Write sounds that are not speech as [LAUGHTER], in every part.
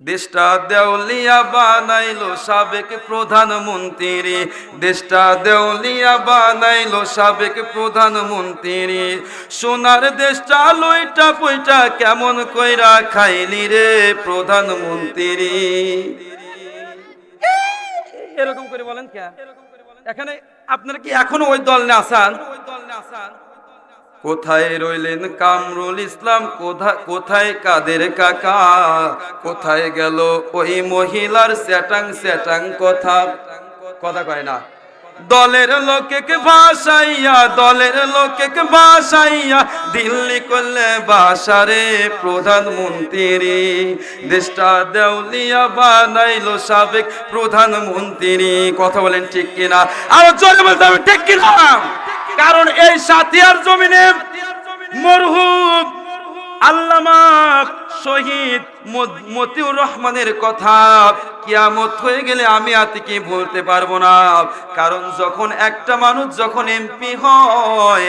দেশটা দেউলিয়া বানাইলো সাবেক প্রধানমন্ত্রী। দেশটা দেউলিয়া বানাইলো সাবেক প্রধানমন্ত্রী। সোনার দেশটা লইটা পইটা কেমন কইরা খাইলি রে প্রধানমন্ত্রী? এরকম করে বলেন কে এখানে আপনারা কি এখনও ওই দল না আসান কোথায় রইলেন কামরুল ইসলাম? কোথা- কোথায় কাদের কাকা? কোথায় গেল ওই মহিলার স্যাটাং স্যাটাং কথা? কথা কয় না। দলের লোকে ভাসাইয়া দলের লোকে ভাসাইয়া দিল্লি করলে বাসারে প্রধানমন্ত্রী। দেশটা দেউলিয়া বানাইলো সাবেক প্রধানমন্ত্রী। কথা বলেন ঠিক কিনা? আর জোরে বলতে হবে, ঠিক কিনা? কারণ এই সাথিয়ার জমিনে মরহুম আল্লামা শহীদ মতিউর রহমানের কথা। কিয়ামত হয়ে গেলে আমি আতিকে বলতে পারব না। কারণ যখন একটা মানুষ যখন এমপি হয়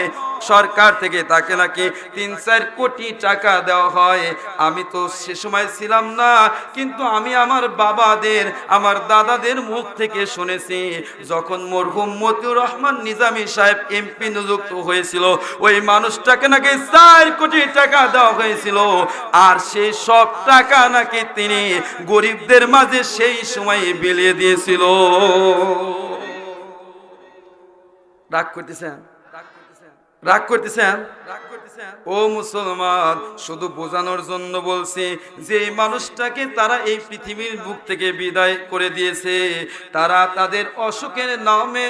সরকার থেকে তাকে নাকি তিন চার কোটি টাকা দেওয়া হয়। আমি তো সে সময় ছিলাম না, কিন্তু আমি আমার বাবাদের, আমার দাদাদের মুখ থেকে শুনেছি, যখন মরহুম মতিউর রহমান নিজামী সাহেব এমপি নিযুক্ত হয়েছিল, ওই মানুষটাকে নাকি চার কোটি টাকা দেওয়া হয়েছিল। আর সেই সব টাকা নাকি তিনি গরিবদের মাঝে সেই সময় বিলিয়ে দিয়েছিল। রাগ করতেছেন? রাগ করতেছেন? ও মুসলমান, শুধু বোঝানোর জন্য বলছি যে মানুষটাকে তারা এই পৃথিবীর বুক থেকে বিদায় করে দিয়েছে, তারা তাদের অসুখের নামে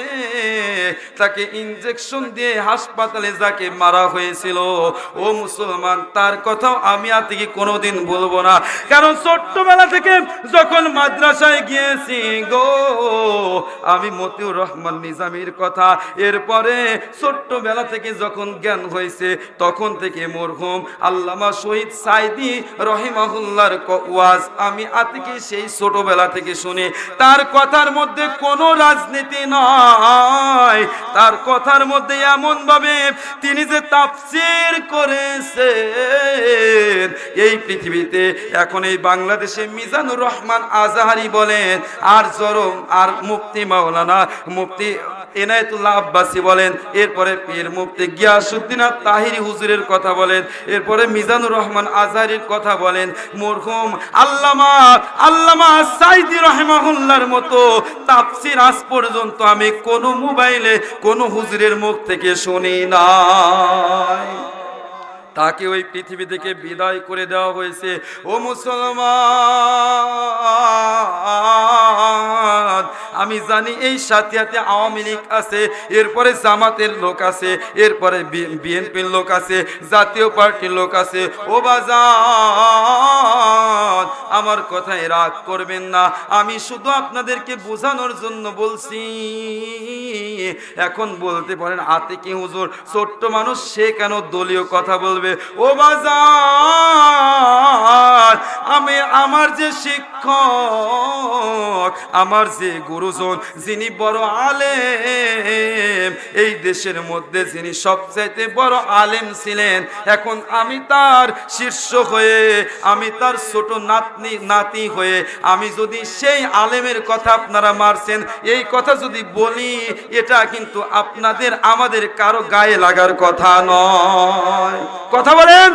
তাকে ইনজেকশন দিয়ে হাসপাতালে যাকে মারা হয়েছিল। ও মুসলমান, তার কথাও আমি আর থেকে কোনোদিন বলব না। কারণ ছোট্টবেলা থেকে যখন মাদ্রাসায় গিয়েছি গো, আমি মতিউর রহমান নিজামীর কথা, এরপরে ছোট্টবেলা থেকে যখন জ্ঞান হয়েছে, তখন থেকে মরহুম? আল্লামা শহীদ সাইদি রহিমাহুল্লার ওয়াজ আমি আতিকে সেই ছোটবেলা থেকে শুনি। তার কথার মধ্যে কোনো রাজনীতি নয় তার কথার মধ্যে এমন ভাবে তিনি যে তাফসির করেছেন, এই পৃথিবীতে এখন এই বাংলাদেশে মিজানুর রহমান আজাহারি বলেন, আর জরম আর মুফতি মাওলানা, মুফতি এনায়েতুল্লাহ আব্বাসী বলেন, এরপরে পীর মুফতি গিয়াসুদ্দিন তাহিরি হুজুরের কথা বলেন, এরপরে মিজানুর রহমান আজারির কথা বলেন, মরহুম আল্লামা আল্লামা সাইদি রহমাহুল্লার মতো তাপসির আজ পর্যন্ত আমি কোনো মোবাইলে কোনো হুজুরের মুখ থেকে শুনি নাই। তাকে ওই পৃথিবী থেকে বিদায় করে দেওয়া হয়েছে। ও মুসলমান, আমি জানি এই সাথিয়াতে আওয়ামী লীগ আছে, এরপরে জামাতের লোক আছে, এরপরে বিএনপির লোক আছে, জাতীয় পার্টির লোক আছে। ও বাজার আমার কথায় রাগ করবেন না, আমি শুধু আপনাদেরকে বোঝানোর জন্য বলছি। এখন বলতে পারেন আতে কি হুজুর, ছোট্ট মানুষ, সে কেন দলীয় কথা বলবে? ও বাজার, আমি আমার যে শিক্ষক, আমার যে গুরুজন, যিনি বড় আলেম, এই দেশের মধ্যে যিনি সবচাইতে বড় আলেম ছিলেন, এখন আমি তার শীর্ষ হয়ে, আমি তার ছোট নাতনি, নাতি হয়ে, আমি যদি সেই আলেমের কথা আপনারা মারছেন, এই কথা যদি বলি, এটা কিন্তু আপনাদের, আমাদের কারও গায়ে লাগার কথা নয়। কথা বলেন।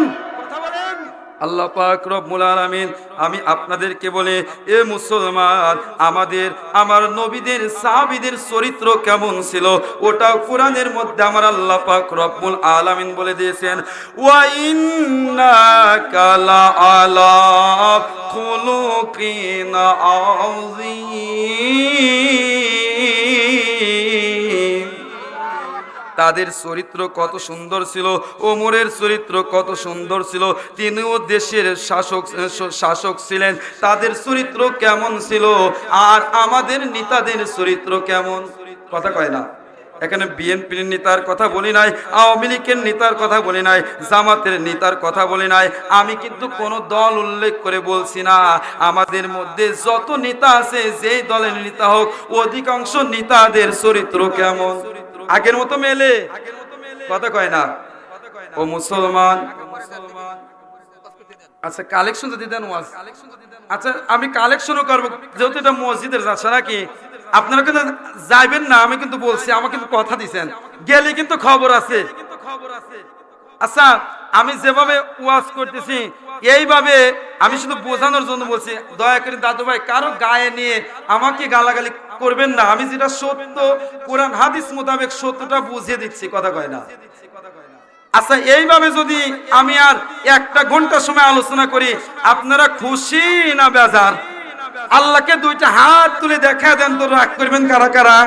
আল্লাহ পাক রব্বুল আলামিন, আমি আপনাদেরকে বলে, এ মুসলমান, আমাদের, আমার নবীদের, সাহাবীদের চরিত্র কেমন ছিল? ওটা কোরআনের মধ্যে আমার আল্লাহ পাক রব্বুল আলামিন বলে দিয়েছেন, ওয়া তাদের চরিত্র কত সুন্দর ছিল, ওমরের চরিত্র কত সুন্দর ছিল, তিনিও দেশের শাসক শাসক ছিলেন, তাদের চরিত্র কেমন ছিল, আর আমাদের নেতাদের চরিত্র কেমন? কথা কয় না। এখানে বিএনপির নেতার কথা বলি নাই, আওয়ামী লীগের নেতার কথা বলি নাই, জামাতের নেতার কথা বলি নাই, আমি কিন্তু কোনো দল উল্লেখ করে বলছি না। আমাদের মধ্যে যত নেতা আছে, যেই দলের নেতা হোক, অধিকাংশ নেতাদের চরিত্র কেমন? আগের মতো মেলে। কথা কয় না। ও মুসলমান। আচ্ছা কালেকশন যদি দেন ওয়াজ। আচ্ছা আমি কালেকশনও করব। যেহেতু এটা মসজিদের যাচ্ছে নাকি? আপনারা কিন্তু যাইবেন না, আমি কিন্তু বলছি, আমাকে কিন্তু কথা দিছেন। গেলে কিন্তু খবর আছে। আচ্ছা আমি যেভাবে ওয়াজ করতেছি, এইভাবে আমি শুধু বোঝানোর জন্য বলছি, দয়া করে দাদু ভাই, কারও গায়ে নিয়ে আমাকে গালাগালি করবেন না। আমি যেটা সত্য, কোরআন, হাদিস মোতাবেক সত্যটা বুঝিয়ে দিচ্ছি, কথা কয় না। আচ্ছা এইভাবে যদি আমি আর একটা ঘণ্টা সময় আলোচনা করি, আপনারা খুশি না বেজার? আল্লাহকে দুইটা হাত তুলে দেখা দেন তো রাগ করবেন কারা কারা?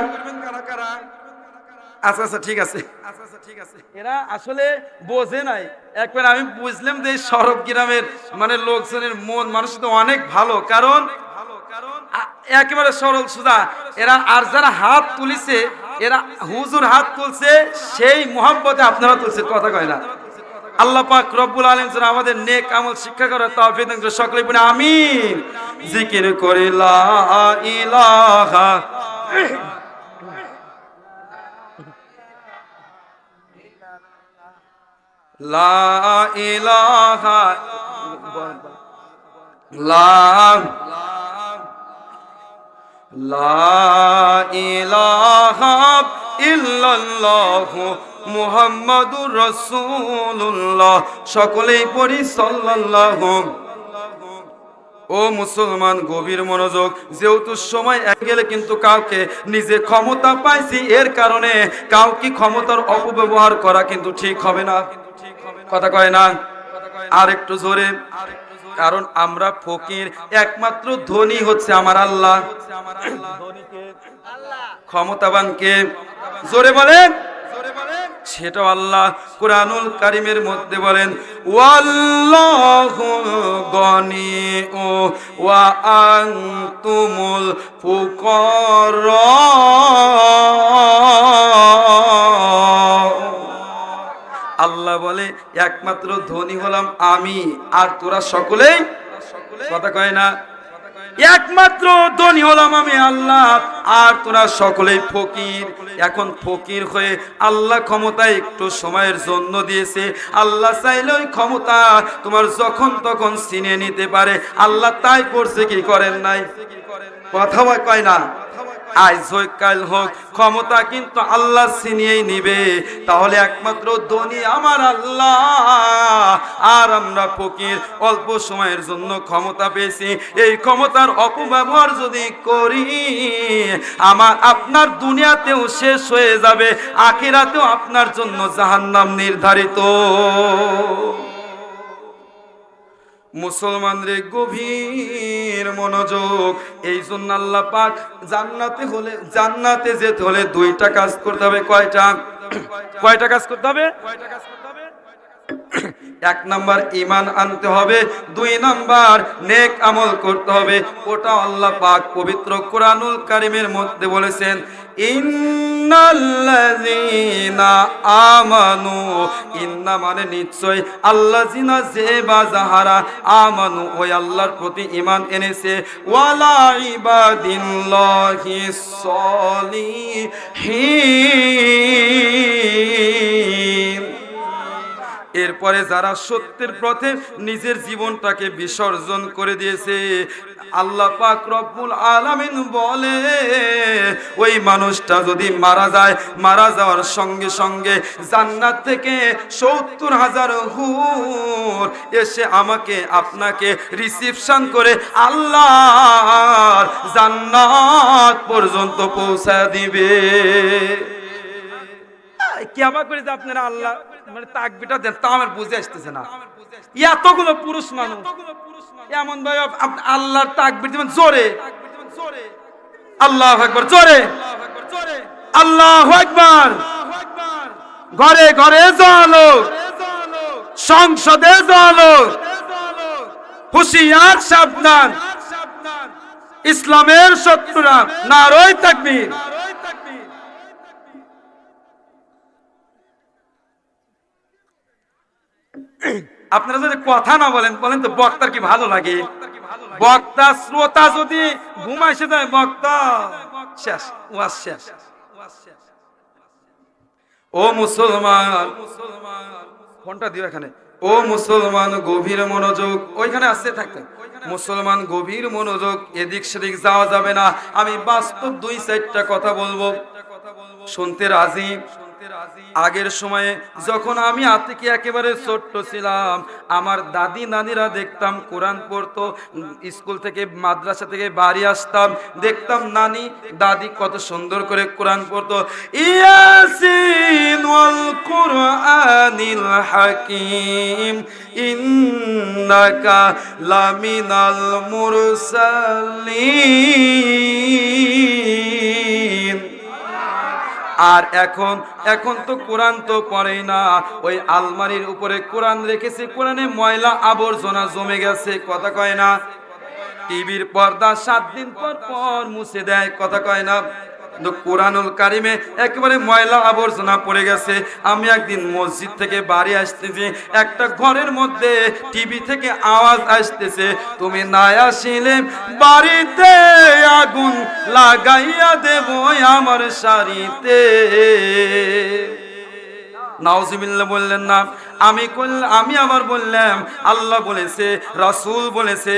আচ্ছা আচ্ছা ঠিক আছে। আচ্ছা আচ্ছা ঠিক আছে। এরা আসলে বোঝে নাই। একবার আমি বুঝলাম যে সরব গ্রামের মানে লোকজনের মন, মানুষ তো অনেক ভালো। কারণ একেবারে সরল সুদা এরা আর যারা হাত তুলিছে, এরা হুজুর হাত তুলছে, সেই মোহাম্মতে আপনারা তুলছে কথা কয় না। আল্লাহ পাক রব্বুল আলামিন যেন আমাদের নেক আমল শিক্ষা করার তৌফিক সকলে বলে, আমিন। জিকির করে, লা ইলাহা লা ইলাহা লা লা ইলাহা ইল্লাল্লাহু মুহাম্মাদুর রাসূলুল্লাহ। সকলেই পড়ি সাল্লাল্লাহু। ও মুসলমান, গভীর মনোযোগ, যেহেতু সময় এক গেলে কিন্তু কাউকে নিজে ক্ষমতা পাইছি এর কারণে, কাউকে ক্ষমতার অপব্যবহার করা কিন্তু ঠিক হবে না। কথা কয় না? আর একটু জোরে। কারণ আমরা ফকির। একমাত্র ধনী হচ্ছে আমার আল্লাহ। ক্ষমতাবানকে জোরে বলেন। সেটাও আল্লাহ কোরআনুল কারিমের মধ্যে বলেন গনি ও ওয়া আনতুমুল ফুকরা আল্লাহ বলে, একমাত্র ধনী হলাম আমি, আর তোরা সকলেই কথা কয় না? একমাত্র ধনী হলাম আমি, আল্লাহ, আর তোরা সকলেই ফকির। এখন ফকির হয়ে আল্লাহ ক্ষমতা একটু সময়ের জন্য দিয়েছে। আল্লাহ চাইলে ওই ক্ষমতা তোমার যখন তখন ছিনিয়ে নিতে পারে। আল্লাহ তাই করছে, কি করেন নাই? কথা কয় না? আজ হোক, কাল হোক, ক্ষমতা কিন্তু আল্লাহ ছিনিয়েই নিবে। তাহলে একমাত্র ধনী আমার আল্লাহ। আর আমরা ফকির, অল্প সময়ের জন্য ক্ষমতা পেয়েছি। এই ক্ষমতার অপব্যবহার যদি করি, আমার আপনার দুনিয়াতেও শেষ হয়ে যাবে, আখিরাতেও আপনার জন্য জাহান্নাম নির্ধারিত। মুসলমানদের গভীর মনোযোগ এই জন্য আল্লাহ পাক জান্নাতে হলে, জান্নাতে যেতে হলে দুইটা কাজ করতে হবে। কয়টা? কয়টা কাজ করতে হবে? [COUGHS] এক নাম্বার ইমান আনতে হবে, দুই নাম্বার নেক আমল করতে হবে। ওটা আল্লাহ পাক পবিত্র কোরআনুল কারিমের মধ্যে বলেছেন, ইন্নাল্লাযীনা আমানু। ইন্না মানে যে বা যাহারা আমানু, ওই আল্লাহর প্রতি এনেছে। এরপরে যারা সত্যের পথে নিজের জীবনটাকে বিসর্জন করে দিয়েছে, আল্লাহ পাক রব্বুল আলামিন বলে, ওই মানুষটা যদি মারা যায়, মারা যাওয়ার সঙ্গে সঙ্গে জান্নাত থেকে সত্তর হাজার হুর এসে আমাকে, আপনাকে রিসিপশন করে আল্লাহ জান্নাত পর্যন্ত পৌঁছা দিবে। কেমা করে যে আপনারা আল্লাহ? মানে তাকবিটা দেন তা আমার বুঝে আসতেছে না। এতগুলো পুরুষ মানুষ। এমন ভাই আল্লাহর তাকবির দিবেন জোরে। আল্লাহ একবার জোরে। আল্লাহ একবার ঘরে ঘরে জলো সংসদে জলো হুশিয়ার সাবধান। ইসলামের শত্রুরা নারই তাকবীর। [COUGHS] আপনারা যদি কথা না বলেন বলেন তো বক্তার কি ভালো লাগে? বক্তা, শ্রোতা যদি ঘুমাইছে যায় বক্তা শেষ, ওয়াজ শেষ। ও মুসলমান, ফোনটা দিও এখানে। ও মুসলমান, গভীর মনোযোগ, ওইখানে আসতে থাকতে মুসলমান, গভীর মনোযোগ, এদিক সেদিক যাওয়া যাবে না। আমি বাস্তব দুই চারটা কথা বলব। শুনতে রাজি আগের সময়ে যখন আমি আতিকে একেবারে ছোট্ট ছিলাম, আমার দাদি নানিরা দেখতাম, কোরআন পড়তো, স্কুল থেকে মাদ্রাসা থেকে বাড়ি আসতাম, দেখতাম নানি, দাদি কত সুন্দর করে কোরআন পড়তো। ইয়াসিন ওয়াল হাকিম, ইন্নাকা লামিনাল মুরসালিন আর এখন এখন তো কোরআন তো পড়েই না। ওই আলমারির উপরে কোরআন রেখেছে, কোরআনে ময়লা আবর্জনা জমে গেছে, কথা কয় না। টিভির পর্দা সাত দিন পর পর মুছে দেয়, কথা কয় না। কোরআনুল কারিমে একেবারে ময়লা আবর্জনা পড়ে গেছে। আমি একদিন মসজিদ থেকে বাড়ি আসতেছি, একটা ঘরের মধ্যে টিভি থেকে আওয়াজ আসতেছে, তুমি না আসিলে বাড়িতে আগুন লাগাইয়া দেব আমার শাড়িতে। নাউজিবিল্লাহ বললেন, না। আমি আমি আবার বললাম, আল্লাহ বলেছে, রাসূল বলেছে,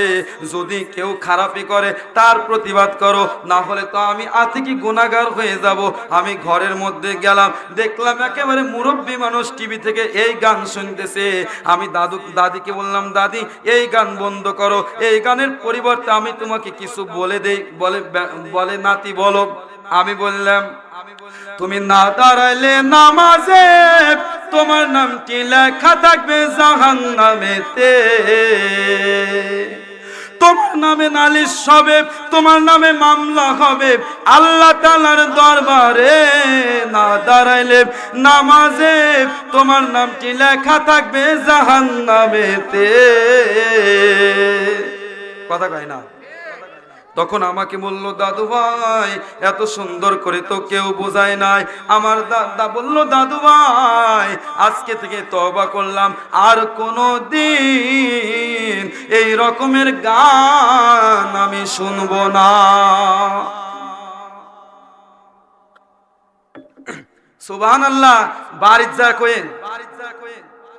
যদি কেউ খারাপই করে, তার প্রতিবাদ করো, না হলে তো আমি আতিকি গুণাগার হয়ে যাব। আমি ঘরের মধ্যে গেলাম, দেখলাম একেবারে মুরব্বী মানুষ টিভি থেকে এই গান শুনতেছে। আমি দাদু, দাদিকে বললাম, দাদি, এই গান বন্ধ করো, এই গানের পরিবর্তে আমি তোমাকে কিছু বলে দেই, বলে বলে নাতি বলো। আমি বললাম, তুমি না দাঁড়াইলে নামাজে, তোমার নামটি লেখা থাকবে জাহান নামেতে তোমার নামে নালিশ হবে, তোমার নামে মামলা হবে। আল্লাহ তালার দরবারে না দাঁড়াইলে নামাজে তোমার নামটি লেখা থাকবে জাহান নামেতে কথা কয় না? তখন আমাকে বলল, দাদু ভাই, এত সুন্দর করে তো কেউ বোঝায় নাই। আমার দাদা বলল, দাদু ভাই, আজকে থেকে তবা করলাম, আর কোনো দিন এই রকমের গান আমি শুনব না। সুবহান আল্লাহ বাড়ির যা কোয়েন।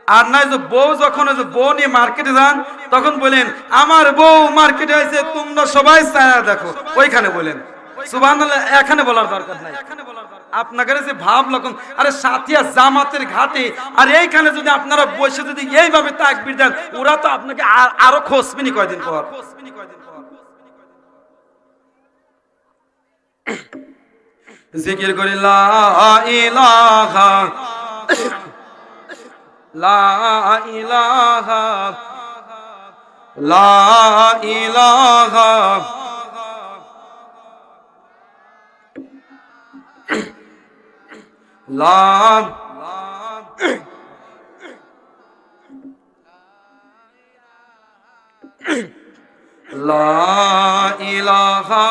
আর নয় যে বউ যখন ওই যে বউ নিয়ে মার্কেটে যান, তখন বলেন, আমার বউ মার্কেটে হয়েছে তোমরা সবাই ছায়া দেখো। ওইখানে বলেন। সুবহান এখানে বলার দরকার নাই। আপনাকে যে ভাব লক্ষণ, আরে সাথিয়া জামাতের ঘাটে, আর এইখানে যদি আপনারা বসে যদি এইভাবে তাকবির দেন, ওরা তো আপনাকে আর- আরও খোঁজবিনি কয়দিন পর। জিকির করি, লা ইলাহা লা ইলাহা লা ইলাহা। লা লা ইলাহা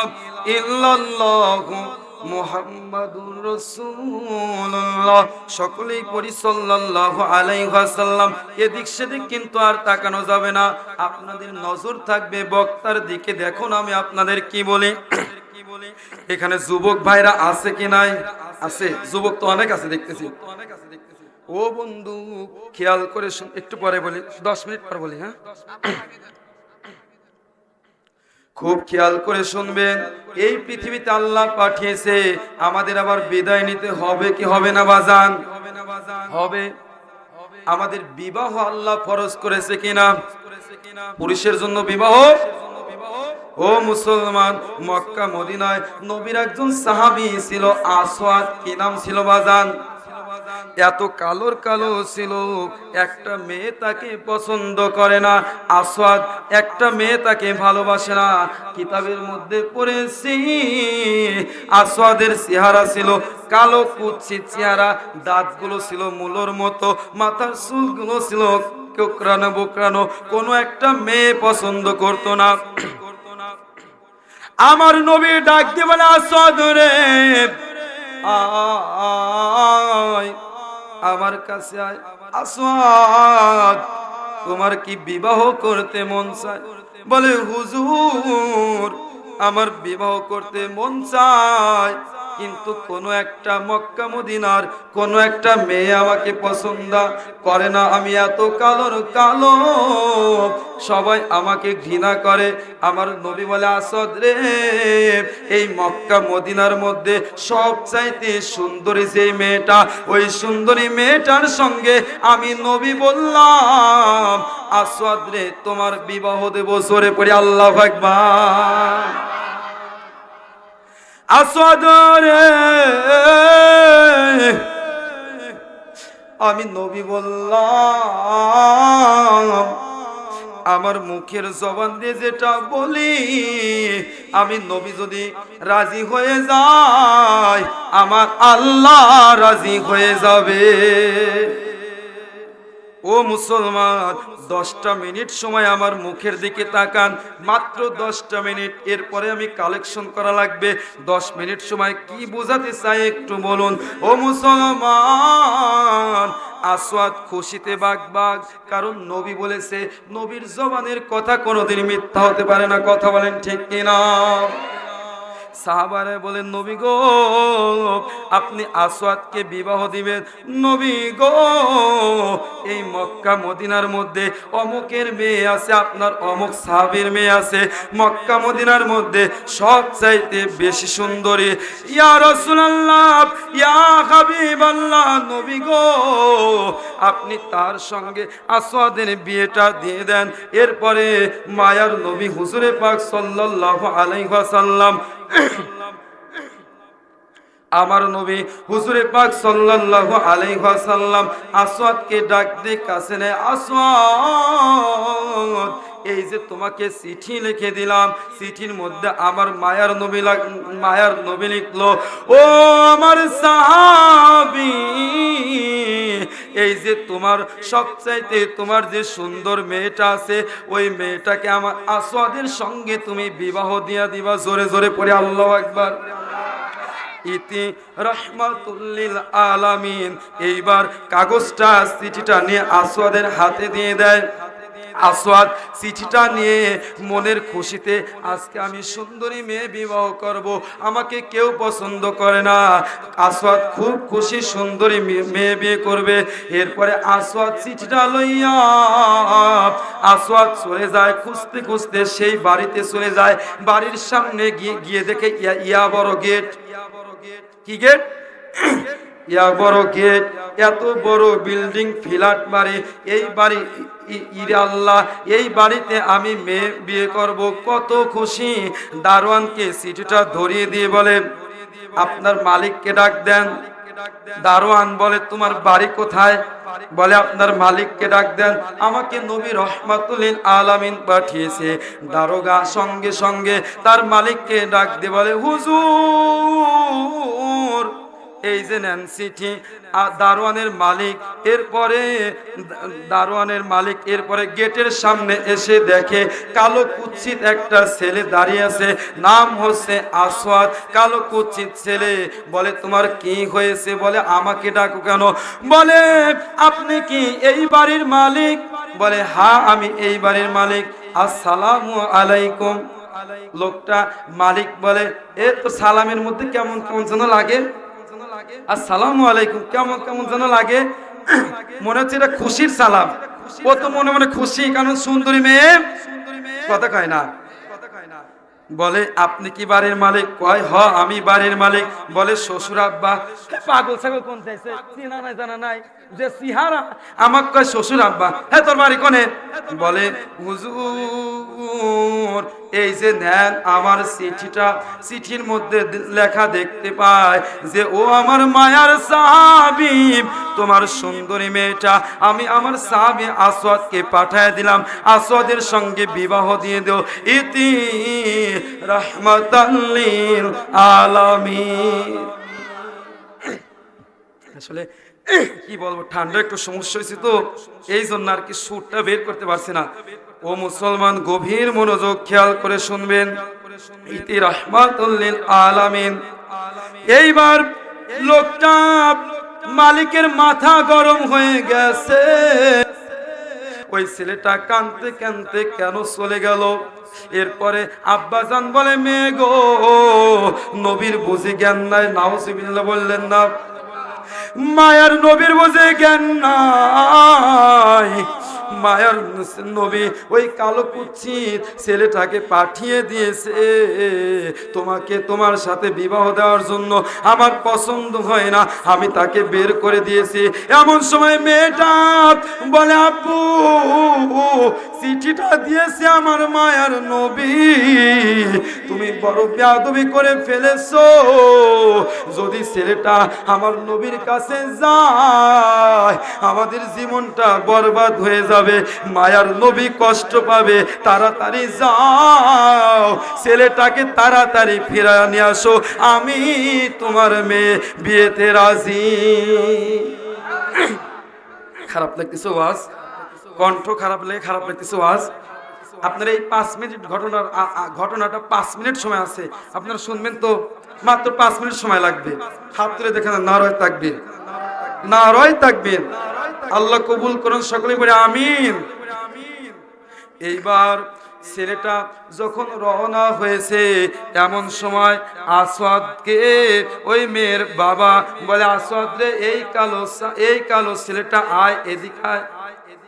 ইল্লাল্লাহু। মুহাম্মাদুর রাসূলুল্লাহ। সকলেই পড়ি সাল্লাল্লাহু এদিক সেদিক কিন্তু আর তাকানো যাবে না। আপনাদের নজর থাকবে বক্তার দিকে। দেখুন আমি আপনাদের কি বলি। এখানে যুবক ভাইরা আছে কি নাই? আছে। যুবক তো অনেক আছে দেখতেছি। ও বন্ধু, খেয়াল করে একটু পরে বলি। দশ মিনিট পর বলি হ্যাঁ? খুব খেয়াল করে শুনবেন, এই পৃথিবীতে আল্লাহ পাঠিয়েছে, আমাদের আবার বিদায় নিতে হবে কি হবে না বাজান? হবে। আমাদের বিবাহ আল্লাহ ফরজ করেছে কিনা পুরুষের জন্য বিবাহ? ও মুসলমান, মক্কা, মদিনায় নবীর একজন সাহাবী ছিল, আসওয়াদ, কি নাম ছিল বাজান? এত কালোর কালো ছিল, একটা মেয়ে তাকে পছন্দ করে না। আসওয়াদ, একটা মেয়ে তাকে ভালোবাসে না। কিতাবের মধ্যে পড়েছি, আসওয়াদের চেহারা ছিল কালো কুচ্ছি চেহারা, দাঁতগুলো ছিল মূলর মতো, মাথার চুলগুলো ছিল কোকরানো বোকরানো কোনো একটা মেয়ে পছন্দ করতো না। আমার নবী ডাক দিয়ে বলে আসওয়াদ রে। আয়। আমার কাছে আয়। তোমার কি বিবাহ করতে মন চায়? বলে, হুজুর, আমার বিবাহ করতে মন চায়। কিন্তু কোনো একটা মক্কা মদিনার কোনো একটা মেয়ে আমাকে পছন্দ করে না। আমি এত কালোর কালো। সবাই আমাকে ঘৃণা করে। আমার নবী বলে, আসদ রে, এই মক্কা মদিনার মধ্যে সব চাইতে সুন্দরী যে মেয়েটা, ওই সুন্দরী মেয়েটার সঙ্গে আমি নবী বললাম, আসদ রে, তোমার বিবাহ দেব সরে পড়ে আল্লাহ একবার আসদ রে আমি নবী বললাম, আমার মুখের জবান দিয়ে যেটা বলি, আমি নবী যদি রাজি হয়ে যায়, আমার আল্লাহ রাজি হয়ে যাবে। ও মুসলমান, দশটা মিনিট সময় আমার মুখের দিকে তাকান। মাত্র দশটা মিনিট, এরপরে আমি কালেকশন করা লাগবে। দশ মিনিট সময় কি বোঝাতে চাই একটু বলুন। ও মুসলমান, আসওয়াদ খুশিতে বাগ বাগ, কারণ নবী বলেছে, নবীর জবানের কথা কোনোদিন মিথ্যা হতে পারে না, কথা বলেন ঠিক কিনা? সাহাবারে বলেন, নবী গো, আপনি আসওয়াদকে বিবাহ দিবেন। নবী গো, এই মক্কা, মদিনার মধ্যে অমুকের মেয়ে আছে, আপনার অমুক সাহাবীর মেয়ে আছে। মক্কা, মদিনার মধ্যে সব চাইতে বেশি সুন্দরী। ইয়া রাসূলুল্লাহ, ইয়া হাবিবাল্লাহ, নবী গো, আপনি তার সঙ্গে আসওয়াদের বিয়েটা দিয়ে দেন। এরপরে মায়ার নবী হুজুরে পাক সাল্লাল্লাহু আলাইহি আমার নবী হুজুরে পাক সাল্লাল্লাহু আলাইহি ওয়াসাল্লাম আসওয়াদকে ডাক দিয়ে কাছে নেয়, আসওয়াদ, এই যে তোমাকে চিঠি লিখে দিলাম, চিঠির মধ্যে আমার মায়ার নবী মায়ার নবী লিখলো, ও আমার সাহাবী এই যে তোমার সবচাইতে তোমার যে সুন্দর মেয়েটা আছে, ওই মেয়েটাকে আমার আসাদের সঙ্গে তুমি বিবাহ দিয়া দিবা, জোরে জোরে পড়ে আল্লাহ একবার ইতি রহমাতুল্লিল আলামিন। এইবার কাগজটা, চিঠিটা নিয়ে আসাদের হাতে দিয়ে দেয়। আসওয়াদ, চিঠিটা নিয়ে মনের খুশিতে আজকে আমি সুন্দরী মেয়ে বিবাহ করব। আমাকে কেউ পছন্দ করে না। আসওয়াদ খুব খুশি সুন্দরী মেয়ে- বিয়ে করবে। এরপরে আসওয়াদ চিঠিটা লইয়া আসওয়াদ চলে যায়, খুঁজতে খুঁজতে সেই বাড়িতে চলে যায়। বাড়ির সামনে গিয়ে গিয়ে দেখে ইয়া বড় গেট ইয়া বড় গেট কি গেট ইয়া বড় গেট এত বড় বিল্ডিং ফ্ল্যাট বাড়ি এই বাড়ি আল্লাহ, এই বাড়িতে আমি মেয়ে বিয়ে করব, কত খুশি। দারোয়ানকে চিঠিটা ধরিয়ে দিয়ে বলে, আপনার মালিককে ডাক দেন। দারোয়ান বলে, তোমার বাড়ি কোথায়? বলে, আপনার মালিককে ডাক দেন। আমাকে নবী রহমাতুল্লিল আলামিন পাঠিয়েছে। দারোগা সঙ্গে সঙ্গে তার মালিককে ডাক দিয়ে বলে, হুজুর এই যে নেন চিঠি দারোয়ানের মালিক, এরপরে, দারোয়ানের মালিক, এরপরে গেটের সামনে এসে দেখে কালো কুচ্ছিত একটা ছেলে দাঁড়িয়ে আছে, নাম হচ্ছে আসওয়াদ। কালো কুচ্ছিত ছেলে বলে, তোমার কি হয়েছে? বলে, আমাকে ডাকো কেন? বলে, আপনি কি এই বাড়ির মালিক? বলে হা আমি এই বাড়ির মালিক। আসসালামু আলাইকুম। লোকটা মালিক বলে, এ তো সালামের মধ্যে কেমন কেমন যেন লাগে। আসসালামু আলাইকুম। কেমন কেমন যেন লাগে? মনে হচ্ছে এটা খুশির সালাম। ও তো মনে মনে খুশি কারণ সুন্দরী মেয়ে। কথা কয় না। বলে আপনি কি বাড়ির মালিক? কয় হ আমি বাড়ির মালিক। বলে শ্বশুর আব্বা। পাগল ছাগল কোন চাইছে? চিনা নাই জানা নাই। যে সিহারা। আমাক কয় শ্বশুর আব্বা। হ্যাঁ তোর বাড়ি কোনে? বলে হুজুর এই যে নেন আমার চিঠিটা, চিঠির মধ্যে লেখা দেখতে পায় যে, ও আমার মায়ার সাহাবি, তোমার সুন্দরী মেয়েটা, আমি আমার সাহাবি আসওয়াদকে পাঠায় দিলাম। আসওয়াদের সঙ্গে বিবাহ দিয়ে দেও। ইতি রহমাতাল্লিল আলামিন। আসলে কি বলব, ঠান্ডা একটু সমস্যা হয়েছে তো এই জন্য আর কি সুরটা বের করতে পারছি না। ও মুসলমান গভীর মনোযোগ খেয়াল করে শুনবেন। ইতি রহমাতুল্লিল আলামিন। এইবার লোকটা মালিকের মাথা গরম হয়ে গেছে। ওই ছেলেটা কানতে কানতে কেন চলে গেল? এরপরে আব্বাজান বলে মেয়ে গো, নবীর বুঝি জ্ঞান নাই নাউসিবিল্লাহ বললেন না। মায়ার নবীর বুঝে জ্ঞান নাই। মায়ার নবী, ওই কালো কুচ্ছিত ছেলেটাকে পাঠিয়ে দিয়েছে। তোমাকে তোমার সাথে বিবাহ দেওয়ার জন্য আমার পছন্দ হয় না, আমি তাকে বের করে দিয়েছি। এমন সময় মেয়েটা বলে আপু চিঠিটা দিয়েছে আমার মায়ার নবী। তুমি বড় বেয়াদবি করে ফেলেছো। যদি ছেলেটা আমার নবীর কাছে যায়, আমাদের জীবনটা বরবাদ হয়ে যাবে। মায়ার নবী কষ্ট পাবে। তাড়াতাড়ি যাও, ছেলেটাকে তাড়াতাড়ি ফিরা নিয়ে আসো। আমি তোমার মেয়ে, বিয়েতে রাজি। খারাপ লাগতেছে ওয়াজ? কণ্ঠ খারাপ লাগে খারাপ লাগতেছে ওয়াজ? আপনার এই পাঁচ মিনিট ঘটনার ঘটনাটা পাঁচ মিনিট সময় আছে। আপনারা শুনবেন তো, মাত্র পাঁচ মিনিট সময় লাগবে। হাত তুলে দেখেন না রয় থাকবেন না রয় থাকবেন আল্লাহ কবুল করেন সকলে বলে আমিন। এইবার ছেলেটা যখন রওনা হয়েছে, এমন সময় আসাদকে ওই মেয়ের বাবা বলে, আসাদ রে, এই কালো এই কালো ছেলেটা আয়, এদিক আয়।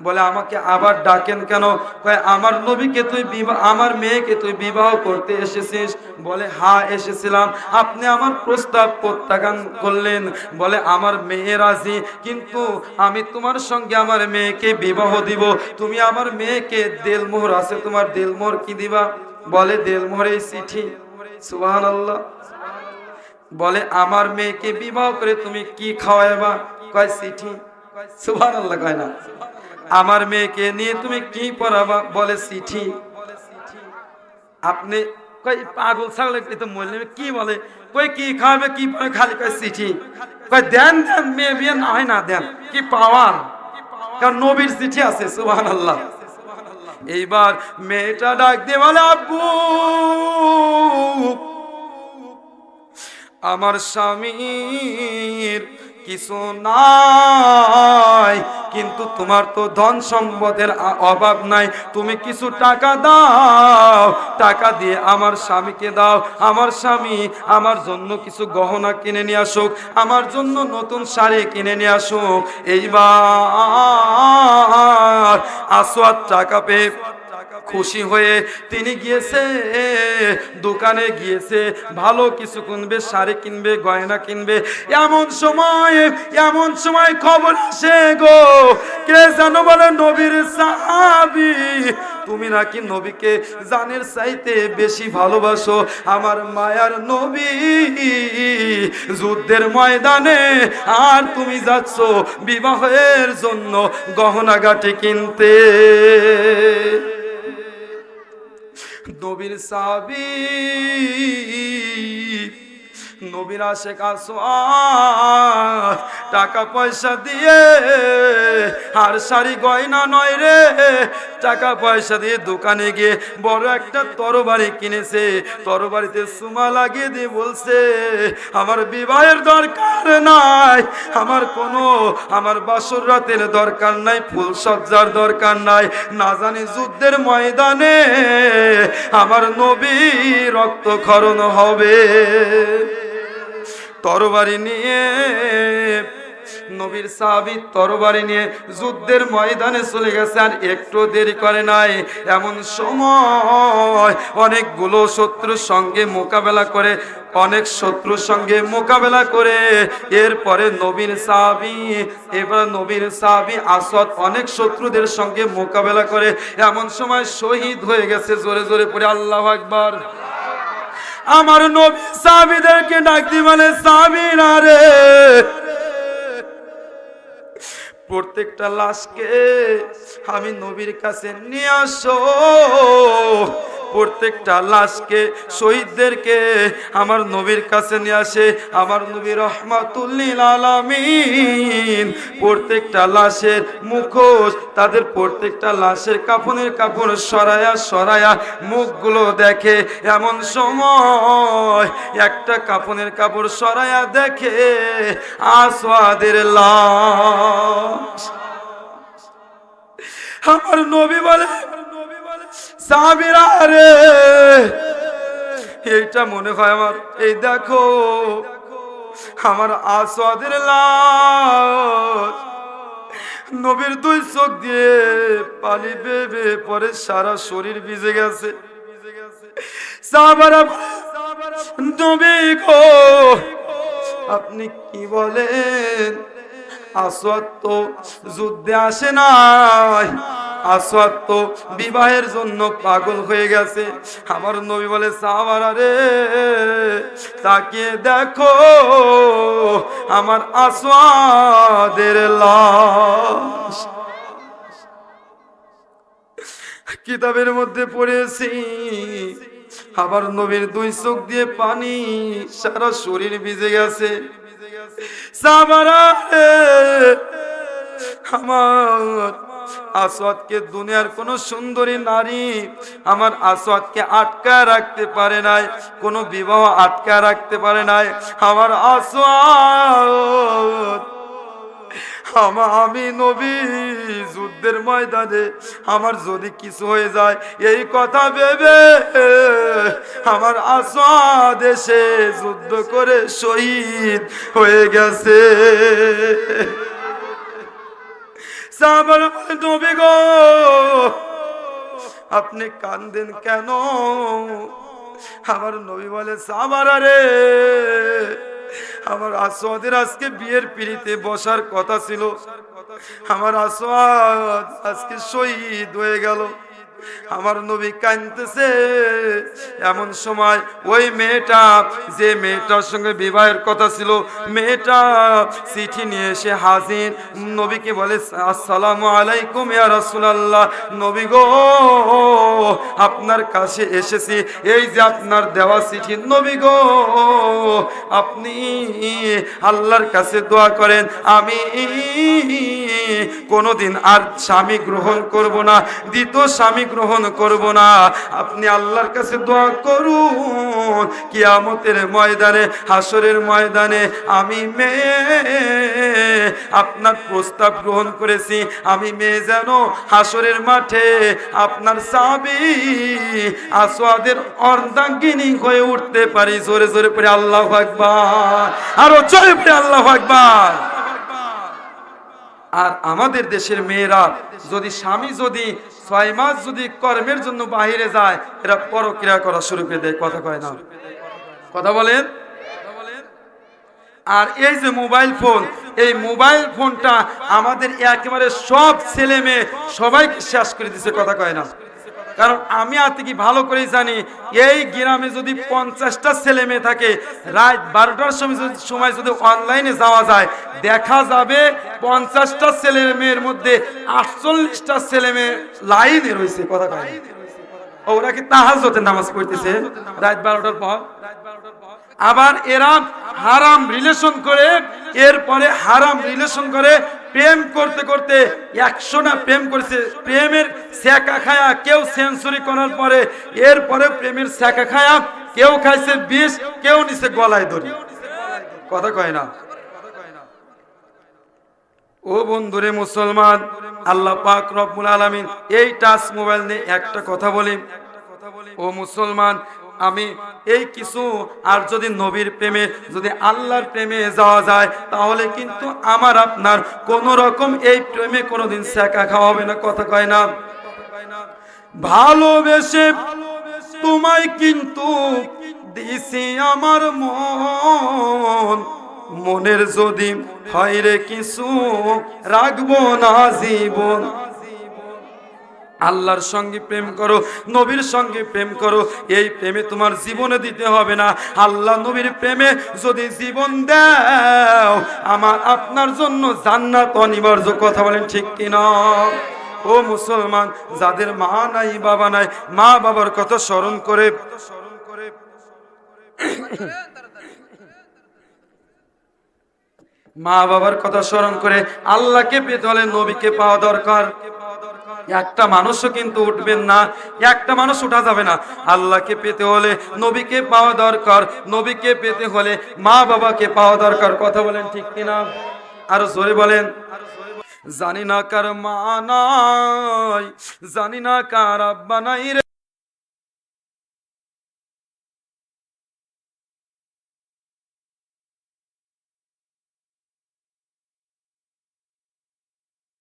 বলে, আমাকে আবার ডাকেন কেন? কয়, আমার নবীকে তুই আমার মেয়েকে তুই বিবাহ করতে এসেছিস। বলে, হা, এসেছিলাম। আপনি আমার প্রস্তাব প্রত্যাখ্যান করলেন। বলে, আমার মেয়ে রাজি, কিন্তু আমি তোমার সঙ্গে আমার মেয়েকে বিবাহ দিব। তুমি আমার মেয়েকে দেলমোহর আছে, তোমার দেলমোহর কি দিবা? বলে, দেলমোহর এই চিঠি। সুবাহ আল্লাহ বলে, আমার মেয়েকে বিবাহ করে তুমি কি খাওয়াইবা? কয়, চিঠি। সুবাহ আল্লাহ কয় না। আমার মেয়েকে নিয়ে তুমি কি পড়াবা? বলে চিঠি। আপনি কই পাগল ছাগল তো কি বলে? কই কি খাবে কি পরে খালি কয় চিঠি। কই দেন দেন, মেয়ে বিয়ে না হয় না দেন। কি পাওয়ার? কারণ নবীর চিঠি আছে সুবহান আল্লাহ এইবার মেয়েটা ডাক দিয়ে বলে, আব্বু, আমার স্বামীর কিছু নাই। কিন্তু তোমার তো ধন সম্পদের অভাব নাই। তুমি কিছু টাকা দাও। টাকা দিয়ে আমার স্বামীকে দাও। আমার স্বামী আমার জন্য কিছু গহনা কিনে নিয়ে আসুক। আমার জন্য নতুন শাড়ি কিনে নিয়ে আসুক। এইবার আসোয়াদ টাকা পেয়ে খুশি হয়ে তিনি গিয়েছে, দোকানে গিয়েছে, ভালো কিছু কিনবে, শাড়ি কিনবে, গয়না কিনবে। এমন সময় এমন সময় খবর আসে গো, কে জানো বলে নবীর সাহাবি, তুমি নাকি নবীকে জানের চাইতে বেশি ভালোবাসো? আমার মায়ার নবী, যুদ্ধের ময়দানে আর তুমি যাচ্ছ বিবাহের জন্য গহনাগাটি কিনতে। নবীর সাবি। নবীর আসোয়াদ টাকা পয়সা দিয়ে আর শাড়ি, গয়না নয় রে। টাকা পয়সা দিয়ে দোকানে গিয়ে বড় একটা তরবারি কিনেছে। তরবারিতে সুমা লাগিয়ে দিয়ে বলছে, আমার বিবাহের দরকার নাই, আমার কোনো, আমার বাসর রাতের দরকার নাই, ফুল সজ্জার দরকার নাই। না জানি যুদ্ধের ময়দানে আমার নবী রক্তক্ষরণ হবে। তরবারি নিয়ে, নবীর সাহাবি তরবারি নিয়ে যুদ্ধের ময়দানে চলে গেছে আর একটু দেরি করে নাই। এমন সময় অনেকগুলো শত্রুর সঙ্গে মোকাবেলা করে, অনেক শত্রুর সঙ্গে মোকাবেলা করে, এরপরে নবীর সাহাবি এবার নবীর সাহাবি আসদ অনেক শত্রুদের সঙ্গে মোকাবেলা করে, এমন সময় শহীদ হয়ে গেছে। জোরে জোরে পড়ে, আল্লাহ আকবার। আমার নবী সাহাবিদেরকে ডাক দি মানে সাহাবিরা রে। প্রত্যেকটা লাশকে আমি নবীর কাছে নিয়ে আসো। প্রত্যেকটা লাশকে শহীদদেরকে আমার নবীর কাছে নিয়ে আসে। আমার নবী রহমাতুল্লিল আলামিন। প্রত্যেকটা লাশের মুখোশ, তাদের প্রত্যেকটা লাশের কাপনের কাপড় সরায়া সরায়া মুখগুলো দেখে। এমন সময় একটা কাপনের কাপড় সরায়া দেখে আসওয়াদের লাশ। আমার নবী বলে এইটা মনে হয় আমার, এই দেখো, আমার আসাদের লাশ। নবীর দুই চোখ দিয়ে পানি বেবে পরে সারা শরীর ভিজে গেছে। গো, আপনি কি বলেন? আসওয়াদ তো যুদ্ধে আসে নাই আসওয়াদ তো বিবাহের জন্য পাগল হয়ে গেছে। আমার নবী বলে, সাহাবারা রে, তাকিয়ে দেখো আমার আসওয়াদের লাশ। কিতাবের মধ্যে পড়েছি আবার নবীর দুই চোখ দিয়ে পানি সারা শরীর ভিজে গেছে। সাহাবারা রে, আমার আসওয়াদকে দুনিয়ার কোন সুন্দরী নারী আমার আসওয়াদকে আটকা রাখতে পারে নাই কোনো বিবাহ আটকা রাখতে পারে নাই। আমার আসওয়াদ আমা আমি নবী, যুদ্ধের ময়দানে আমার যদি কিছু হয়ে যায়, এই কথা ভেবে আমার আসা দেশে যুদ্ধ করে শহীদ হয়ে গেছে। আপনি কান্দেন কেন? আমার নবী বলে সাহাবারা রে আমার আসোয়াদের আজকে বিয়ের পিড়িতে বসার কথা ছিল। আমার আসোয়াদ আজকে শহীদ হয়ে গেল। আমার নবী কাঁদতেছে। এমন সময় ওই মেয়েটা, যে মেয়েটার সঙ্গে বিবাহের কথা ছিল, মেয়েটা চিঠি নিয়ে এসে হাজির। নবীকে বলে, আসসালামু আলাইকুম ইয়া রাসূলুল্লাহ। নবী গো, আপনার কাছে এসেছি। এই যে আপনার দেওয়া চিঠি, নবী গো, আপনি আল্লাহর কাছে দোয়া করেন। আমি কোনোদিন আর স্বামী গ্রহণ করব না। দ্বিতীয় স্বামী গ্রহণ করব না। আপনি আল্লাহর কাছে দোয়া করুন। কিয়ামতের ময়দানে হাসরের ময়দানে আমি মেয়ে, আপনার প্রস্তাব গ্রহণ করেছি। আমি মেয়ে যেন হাসরের মাঠে আপনার সাবি আসওয়াদের অর্ধাঙ্গিনী হয়ে উঠতে পারি। জোরে জোরে পড়ে আল্লাহ আকবার। আরও জোরে পড়ে আল্লাহ আকবার। আর আমাদের দেশের মেয়েরা যদি স্বামী যদি ছয় মাস যদি কর্মের জন্য বাহিরে যায়, এরা পরক্রিয়া করা শুরু করে দেয়, কথা কয় না? কথা বলেন? আর এই যে মোবাইল ফোন, এই মোবাইল ফোনটা আমাদের একেবারে সব ছেলে মেয়ে সবাইকে শেষ করে দিচ্ছে কথা কয় না? কারণ আমি আর কি ভালো করেই জানি, এই গ্রামে যদি পঞ্চাশটা ছেলে মেয়ে থাকে, রাত বারোটার সময় যদি সময় যদি অনলাইনে যাওয়া যায়, দেখা যাবে পঞ্চাশটা ছেলে মেয়ের মধ্যে আটচল্লিশটা ছেলে মেয়ে লাইনে রয়েছে, কথা কয় ওরা কি তাহাজতে নামাজ পড়তেছে? রাত বারোটার পর। আবার এরা হারাম রিলেশন করে, এরপরে হারাম রিলেশন করে প্রেম করতে করতে একশো না প্রেম করেছে। প্রেমের স্যাকা খায়া কেউ সেঞ্চুরি করার পরে এরপরে প্রেমের স্যাকা খায়া কেউ খাইছে বিষ, কেউ নিছে গলায় ধরি কথা কয় না? ও বন্ধুরে মুসলমান, আল্লাহ পাক রব্বুল আলামিন এই টাচ মোবাইল নিয়ে একটা কথা বলি। ও মুসলমান আমি এই কিছু, আর যদি নবীর প্রেমে, যদি আল্লাহর প্রেমে যাওয়া যায়, তাহলে কিন্তু আমার আপনার কোন রকম এই প্রেমে কোনোদিন শেখা খাওয়া হবে না, কথা কয় না। ভালোবেসে তোমায় কিন্তু দিছি আমার মন। মনের যদি হয় রে কিছু, রাখব না জীবন। আল্লাহর সঙ্গে প্রেম করো, নবীর সঙ্গে প্রেম করো, এই প্রেমে তোমার জীবনে দিতে হবে না। আল্লাহ নবীর প্রেমে যদি জীবন দাও, আমার আপনার জন্য জান্নাত অনিবার্য, কথা বলেন ঠিক কিনা? ও মুসলমান, যাদের মা নাই, বাবা নাই, মা বাবার কথা স্মরণ করে। স্মরণ করে মা বাবার কথা স্মরণ করে আল্লাহকে পেতে হলে নবীকে পাওয়া দরকার। একটা মানুষও কিন্তু উঠবেন না, একটা মানুষ উঠা যাবে না। আল্লাহকে পেতে হলে নবীকে পাওয়া দরকার, নবীকে পেতে হলে মা বাবাকে পাওয়া দরকার, কথা বলেন ঠিক কিনা? আর জোরে বলেন। জানি না কার মা নাই, জানি না কার আব্বা নাই রে।